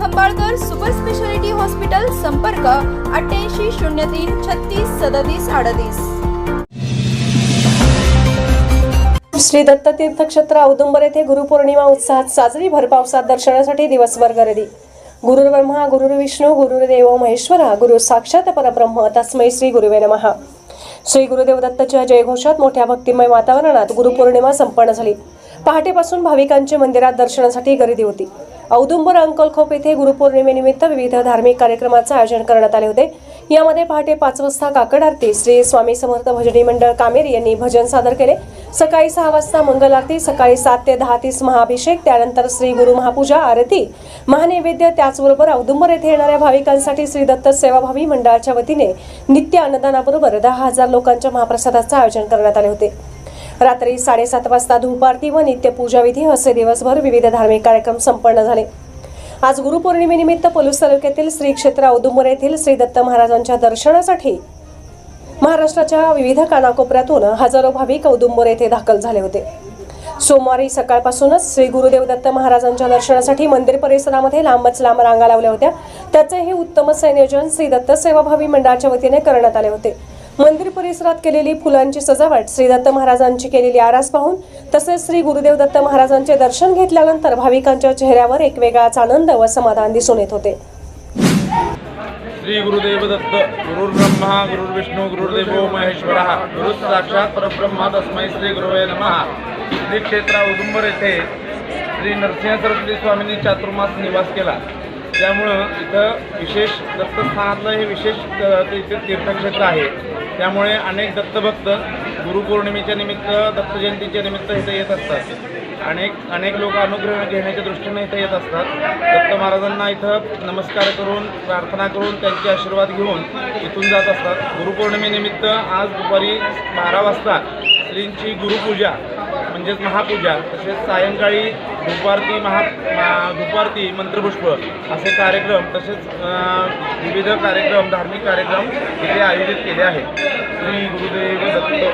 Khambalkar super speciality hospital संपर्क अठ्ठ्याऐंशी शून्य तीन छत्तीस सदतीस अडतीस. श्री दत्त तीर्थक्षेत्र औदुंबर येथे गुरुपौर्णिमा उत्साहात साजरी भर पावसात दर्शनासाठी दिवसभर गर्दी. गुरुर् ब्रह्मा गुरुर्विष्णू गुरुर्देव महेश्वरा गुरु साक्षात परब्रह्म तस्मै श्री गुरुवे नमहा श्री गुरुदेव दत्तच्या जयघोषात मोठ्या भक्तिमय वातावरणात गुरुपौर्णिमा संपन्न झाली. पहाटेपासून भाविकांची मंदिरात दर्शनासाठी गर्दी होती. औदुंबर अंकलखोप येथे गुरुपौर्णिमेनिमित्त विविध धार्मिक कार्यक्रमाचं आयोजन करण्यात आले होते. यामध्ये पहाटे पाच वाजता काकड आरती श्री स्वामी समर्थ भजनी मंडळ कामेर यांनी भजन सादर केले. सकाळी सहा वाजता मंगल आरती सकाळी सात ते दहा तीस महाभिषेक त्यानंतर श्री गुरु महापूजा आरती. महानैवेद्य त्याचबरोबर औदुंबर येथे येणाऱ्या भाविकांसाठी श्री दत्त सेवाभावी मंडळाच्या वतीने नित्य अन्नदानाबरोबर दहा हजार लोकांच्या महाप्रसादाचं आयोजन करण्यात आले होते. रात्री साडेसात वाजता धूप आरती व नित्य पूजाविधी असे दिवसभर विविध धार्मिक कार्यक्रम संपन्न झाले. आज गुरुपौर्णिमेनिमित्त पलूस तालुक्यातील श्री क्षेत्र औदुंबर येथील श्री दत्त महाराजांच्या दर्शनासाठी महाराष्ट्राच्या विविध कानाकोपऱ्यातून हजारो भाविक औदुंबर येथे दाखल झाले होते. सोमवारी सकाळपासूनच श्री गुरुदेव दत्त महाराजांच्या दर्शनासाठी मंदिर परिसरामध्ये लांबच लांब रांगा लावल्या होत्या. त्याचे हे उत्तम संयोजन श्री दत्त सेवाभावी मंडळाच्या वतीने करण्यात आले होते. मंदिर परिसरात केलेली फुलांची सजावट श्री दत्त महाराजांची केलेली आरास पाहून तसेच श्री गुरुदेव दत्त महाराजांचे दर्शन घेतल्यानंतर भाविकांच्या चेहऱ्यावर एक वेगळाच आनंद व समाधान दिसून येत होते. श्री गुरुदेव दत्त गुरुर्ब्रह्मा गुरुर्विष्णू गुरुर्देवो महेश्वर गुरु साक्षात परब्रह्मा तस्मै श्री गुरुवे नमः. क्षेत्र औदुंबर येथे श्री नरसिंह सरस्वती स्वामींनी चातुर्मास निवास केला. त्यामुळं इथं विशेष दत्तस्थानातलं हे विशेष इथे तीर्थक्षेत्र आहे. त्यामुळे अनेक दत्तभक्त गुरुपौर्णिमेच्या निमित्त दत्त जयंतीच्या निमित्त इथं येत असतात. अनेक अनेक लोक अनुग्रह घेण्याच्या दृष्टीने इथं येत असतात. दत्त महाराजांना इथं नमस्कार करून प्रार्थना करून त्यांचे आशीर्वाद घेऊन इथून जात असतात. गुरुपौर्णिमेनिमित्त आज दुपारी बारा वाजता श्रींची गुरुपूजा म्हणजेच महापूजा तसेच सायंकाळी धुपारती महा मा- धुपारती मंत्रपुष्प असे कार्यक्रम तसेच विविध कार्यक्रम धार्मिक कार्यक्रम इथे आयोजित केले आहेत. श्री गुरुदेव दत्त